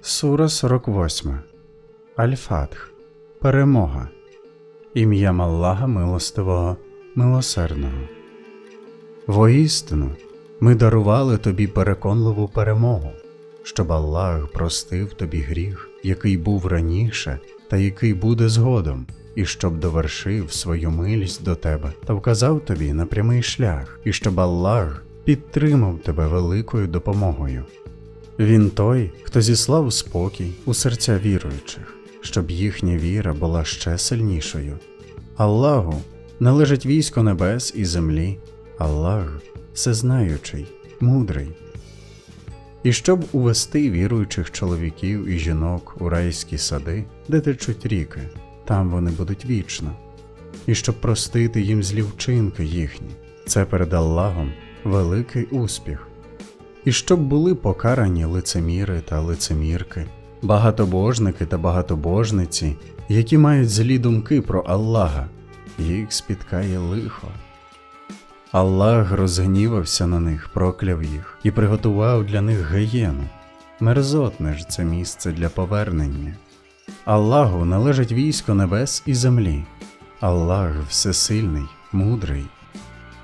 Сура 48. Аль-Фатх. Перемога. Ім'ям Аллаха Милостивого, Милосердного. Воістину, ми дарували тобі переконливу перемогу, щоб Аллах простив тобі гріх, який був раніше та який буде згодом, і щоб довершив свою милість до тебе та вказав тобі на прямий шлях, і щоб Аллах підтримав тебе великою допомогою. Він той, хто зіслав спокій у серця віруючих, щоб їхня віра була ще сильнішою. Аллаху належить військо небес і землі, Аллах всезнаючий, мудрий. І щоб увести віруючих чоловіків і жінок у райські сади, де течуть ріки, там вони будуть вічно, і щоб простити їм злі вчинки їхні, це перед Аллахом великий успіх і щоб були покарані лицеміри та лицемірки, багатобожники та багатобожниці, які мають злі думки про Аллаха, їх спіткає лихо. Аллах розгнівався на них, прокляв їх і приготував для них геєну. Мерзотне ж це місце для повернення. Аллаху належить військо небес і землі. Аллах всесильний, мудрий.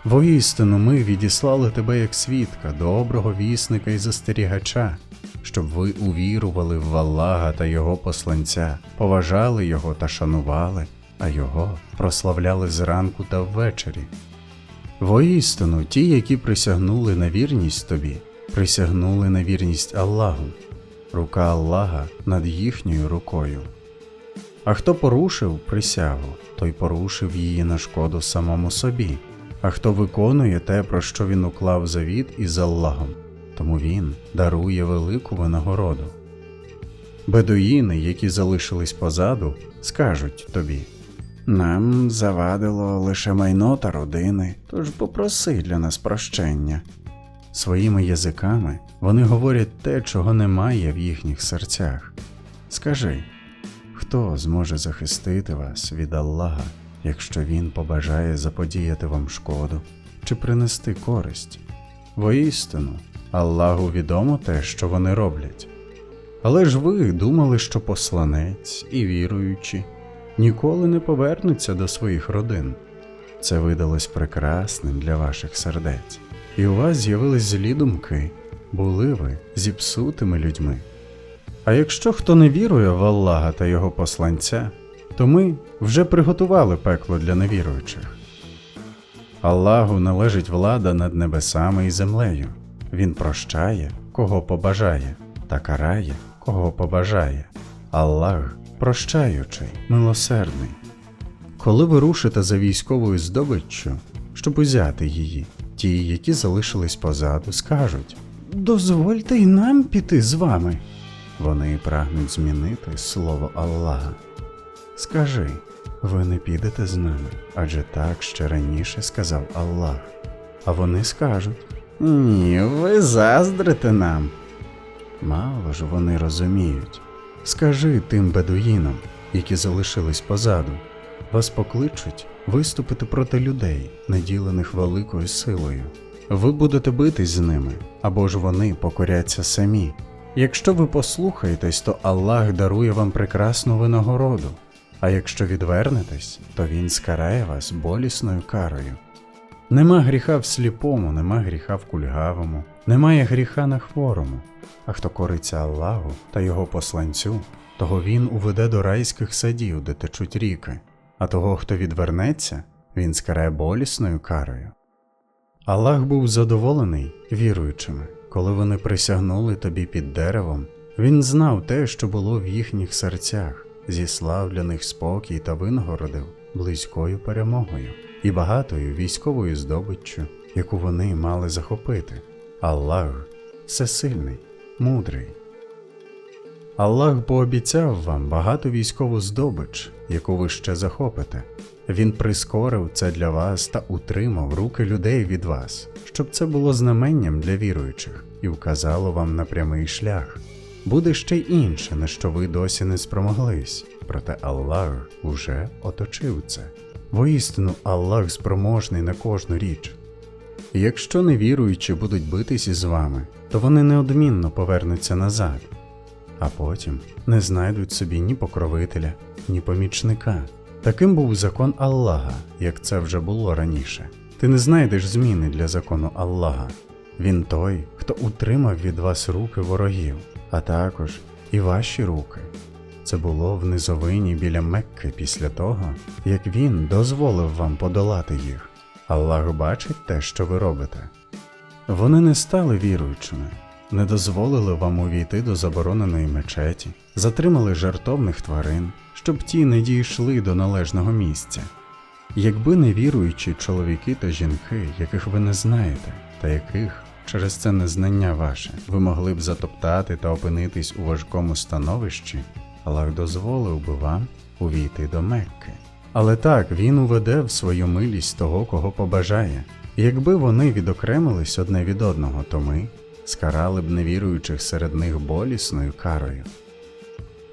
Воістину ми відіслали тебе як свідка, доброго вісника і застерігача, щоб ви увірували в Аллаха та Його посланця, поважали Його та шанували, а Його прославляли зранку та ввечері. Воістину, ті, які присягнули на вірність тобі, присягнули на вірність Аллаху, рука Аллаха над їхньою рукою. А хто порушив присягу, той порушив її на шкоду самому собі. А хто виконує те, про що він уклав завіт із Аллахом, тому він дарує велику винагороду. Бедуїни, які залишились позаду, скажуть тобі нам завадило лише майно та родини, тож попроси для нас прощення. Своїми язиками вони говорять те, чого немає в їхніх серцях. Скажи, хто зможе захистити вас від Аллаха? Якщо він побажає заподіяти вам шкоду чи принести користь. Воістину, Аллаху відомо те, що вони роблять. Але ж ви думали, що посланець і віруючі ніколи не повернуться до своїх родин. Це видалось прекрасним для ваших сердець, і у вас з'явились злі думки, були ви зіпсутими людьми. А якщо хто не вірує в Аллаха та його посланця, то ми вже приготували пекло для невіруючих. Аллаху належить влада над небесами і землею. Він прощає, кого побажає, та карає, кого побажає. Аллах прощаючий, милосердний. Коли ви рушите за військовою здобиччю, щоб узяти її, ті, які залишились позаду, скажуть Дозвольте й нам піти з вами. Вони прагнуть змінити слово Аллаха. Скажи, ви не підете з нами, адже так ще раніше сказав Аллах. А вони скажуть Ні, ви заздрите нам. Мало ж вони розуміють. Скажи тим бедуїнам, які залишились позаду, вас покличуть виступити проти людей, наділених великою силою. Ви будете битись з ними, або ж вони покоряться самі. Якщо ви послухаєтесь, то Аллах дарує вам прекрасну винагороду. А якщо відвернетесь, то він скарає вас болісною карою. Нема гріха в сліпому, нема гріха в кульгавому, немає гріха на хворому. А хто кориться Аллаху та його посланцю, того він уведе до райських садів, де течуть ріки, а того, хто відвернеться, він скарає болісною карою. Аллах був задоволений віруючими, коли вони присягнули тобі під деревом, він знав те, що було в їхніх серцях зіслав для них спокій та винагородив близькою перемогою і багатою військовою здобиччю, яку вони мали захопити. Аллах всесильний, мудрий. Аллах пообіцяв вам багату військову здобич, яку ви ще захопите. Він прискорив це для вас та утримав руки людей від вас, щоб це було знаменням для віруючих і вказало вам на прямий шлях буде ще інше, на що ви досі не спромоглись, проте Аллах уже оточив це. Воістину Аллах спроможний на кожну річ. Якщо невіруючі будуть битись із вами, то вони неодмінно повернуться назад. а потім не знайдуть собі ні покровителя, ні помічника. Таким був закон Аллаха, як це вже було раніше. Ти не знайдеш зміни для закону Аллаха. Він той, хто утримав від вас руки ворогів, а також і ваші руки. Це було в низовині біля Мекки після того, як він дозволив вам подолати їх. Аллах бачить те, що ви робите. Вони не стали віруючими, не дозволили вам увійти до забороненої мечеті, затримали жартовних тварин, щоб ті не дійшли до належного місця. Якби не віруючі чоловіки та жінки, яких ви не знаєте, та яких через це незнання ваше ви могли б затоптати та опинитись у важкому становищі, Аллах дозволив би вам увійти до Мекки. Але так він уведе в свою милість того, кого побажає. Якби вони відокремились одне від одного, то ми скарали б невіруючих серед них болісною карою.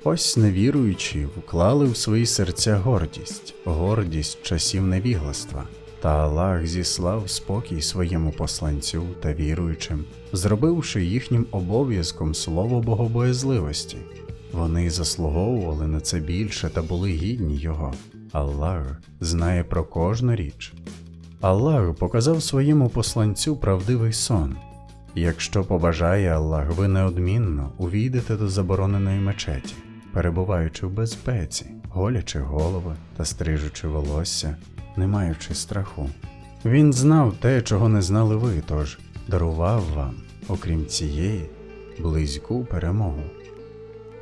Ось невіруючі вклали в свої серця гордість, гордість часів невігластва, та Аллах зіслав спокій своєму посланцю та віруючим, зробивши їхнім обов'язком слово богобоязливості. Вони заслуговували на це більше та були гідні його. Аллах знає про кожну річ. Аллах показав своєму посланцю правдивий сон. Якщо побажає Аллах, ви неодмінно увійдете до забороненої мечеті, перебуваючи в безпеці, голячи голови та стрижучи волосся, не маючи страху. Він знав те, чого не знали ви, тож дарував вам, окрім цієї, близьку перемогу.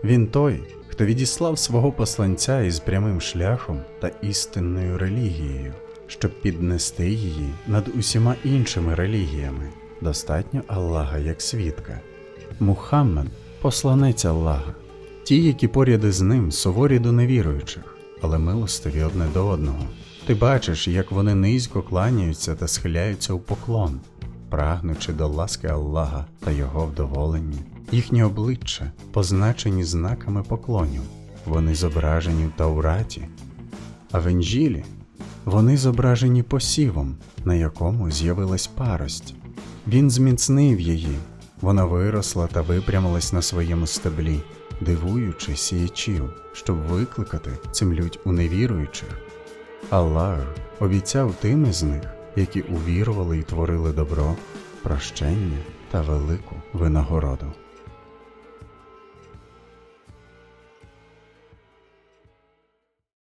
Він той, хто відіслав свого посланця із прямим шляхом та істинною релігією, щоб піднести її над усіма іншими релігіями. Достатньо Аллаха як свідка. Мухаммед посланець Аллаха. Ті, які поряд із ним, суворі до невіруючих, але милостиві одне до одного. Ти бачиш, як вони низько кланяються та схиляються у поклон, прагнучи до ласки Аллаха та Його вдоволення. Їхні обличчя позначені знаками поклонів, вони зображені в Таураті, а в Інжілі вони зображені посівом, на якому з'явилась парость. Він зміцнив її, вона виросла та випрямилась на своєму стеблі, дивуючи сіячів, щоб викликати цим лють невіруючих. Аллах обіцяв тим із них, які увірували і творили добро, прощення та велику винагороду.